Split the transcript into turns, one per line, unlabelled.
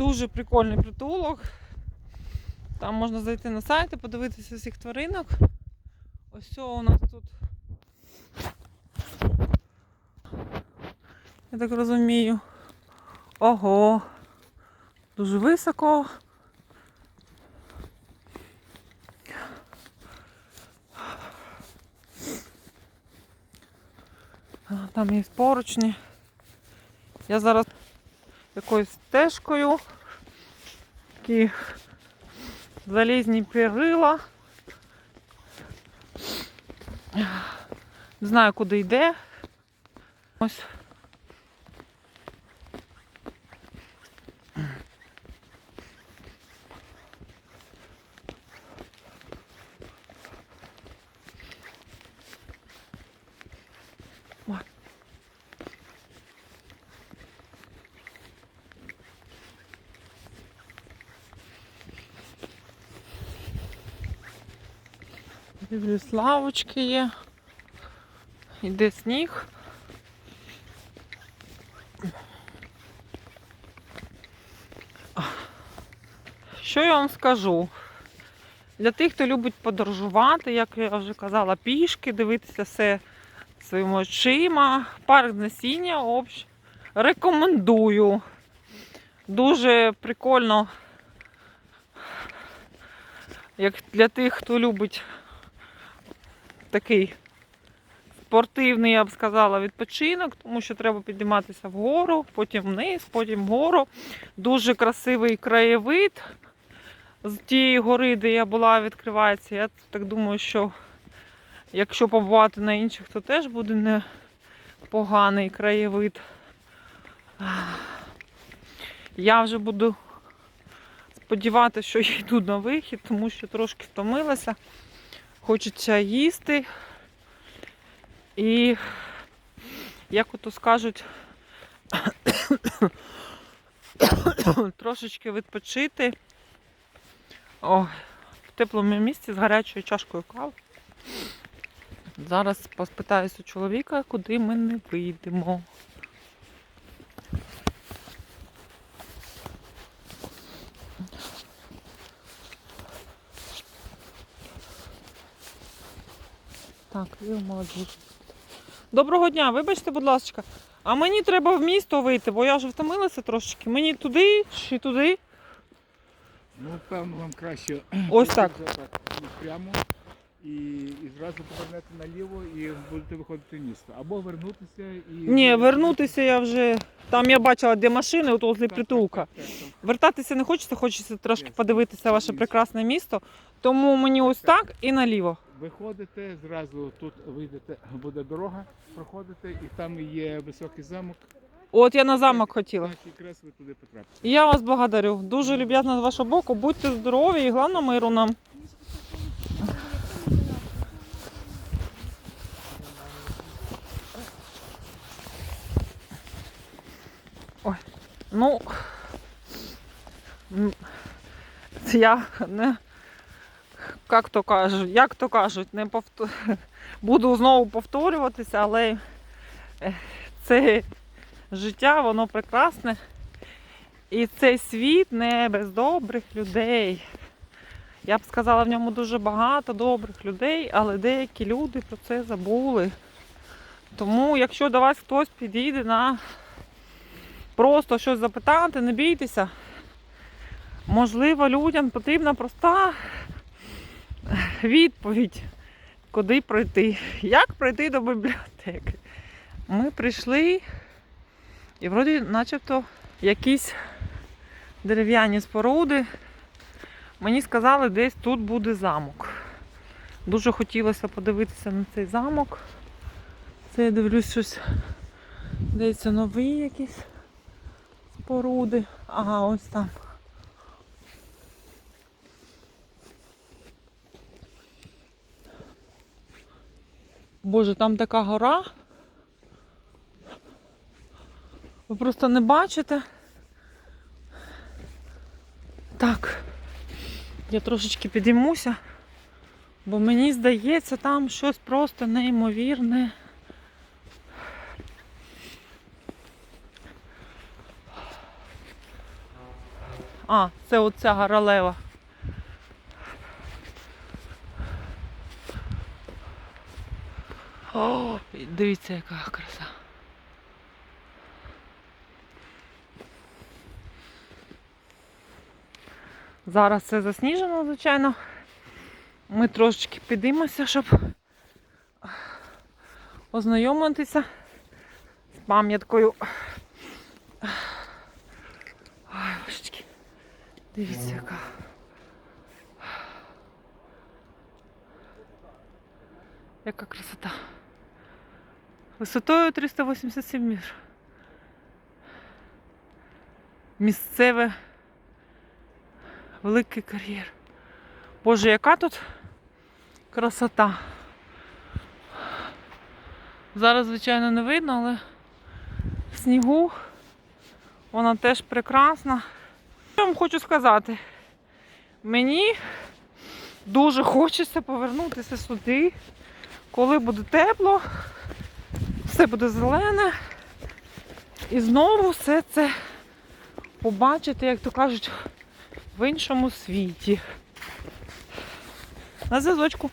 Дуже прикольний притулок. Там можна зайти на сайт і подивитися всіх тваринок. Ось у нас тут. Я так розумію. Ого. Дуже високо. Там є поручні. Я зараз якоюсь стежкою. Такі залізні перила. Не знаю, куди йде. Ось. Дивлюсь, лавочки є. Іде сніг. Що я вам скажу? Для тих, хто любить подорожувати, як я вже казала, пішки, дивитися все своїми очима. Парк насіння общ. Рекомендую. Дуже прикольно, як для тих, хто любить такий спортивний, я б сказала, відпочинок, тому що треба підніматися вгору, потім вниз, потім вгору. Дуже красивий краєвид з тієї гори, де я була, відкривається. Я так думаю, що якщо побувати на інших, то теж буде непоганий краєвид. Я вже буду сподіватися, що я йду на вихід, тому що трошки втомилася. Хочеться їсти. І, як ото скажуть, трошечки відпочити. О, в теплому місці з гарячою чашкою кави. Зараз поспитаюся чоловіка, куди ми не вийдемо. Так, ви молодець. Доброго дня, вибачте, будь ласка. А мені треба в місто вийти, бо я вже втомилася трошечки. Мені туди чи туди.
Ну, певно, вам краще
Ось так.
прямо і, і зразу повернете наліво і будете виходити в місто. Або вернутися і.
Ні, вернутися я вже. Там я бачила, де машини, от возле притулка.
так, так, так.
Вертатися не хочеться, хочеться трошки
Ясно.
подивитися ваше прекрасне місто. Тому мені ось так і наліво.
Виходите, зразу тут вийдете, буде дорога, проходите, і там є високий замок.
От я на замок хотіла.
Так, якраз ви туди потрапите.
Я вас благодарю. Дуже люб'язно з вашого боку. Будьте здорові і головне миру нам. Ой, ну це я не як то кажуть, як то кажуть, не повтор... буду знову повторюватися, але е, це життя, воно прекрасне. І цей світ не без добрих людей. Я б сказала, в ньому дуже багато добрих людей, але деякі люди про це забули. Тому, якщо до вас хтось підійде на просто щось запитати, не бійтеся. Можливо, людям потрібна проста відповідь, куди пройти. Як пройти до бібліотеки? Ми прийшли і вроді начебто якісь дерев'яні споруди. Мені сказали, десь тут буде замок. Дуже хотілося подивитися на цей замок. Це я дивлюсь щось. Здається, нові якісь споруди. Ага, ось там. Боже, там така гора. Ви просто не бачите. Так, я трошечки підіймуся, бо мені здається, там щось просто неймовірне. А, це оця горолева. О, і дивіться, яка краса. Зараз все засніжено, звичайно. Ми трошечки підіймося, щоб ознайомитися з пам'яткою. Дивіться, яка. Яка красота. Висотою 387 метрів. Місцеве великий кар'єр. Боже, яка тут красота. Зараз, звичайно, не видно, але снігу вона теж прекрасна. Що вам хочу сказати? Мені дуже хочеться повернутися сюди, коли буде тепло, все буде зелене. І знову все це побачити, як то кажуть, в іншому світі. На зв'язочку.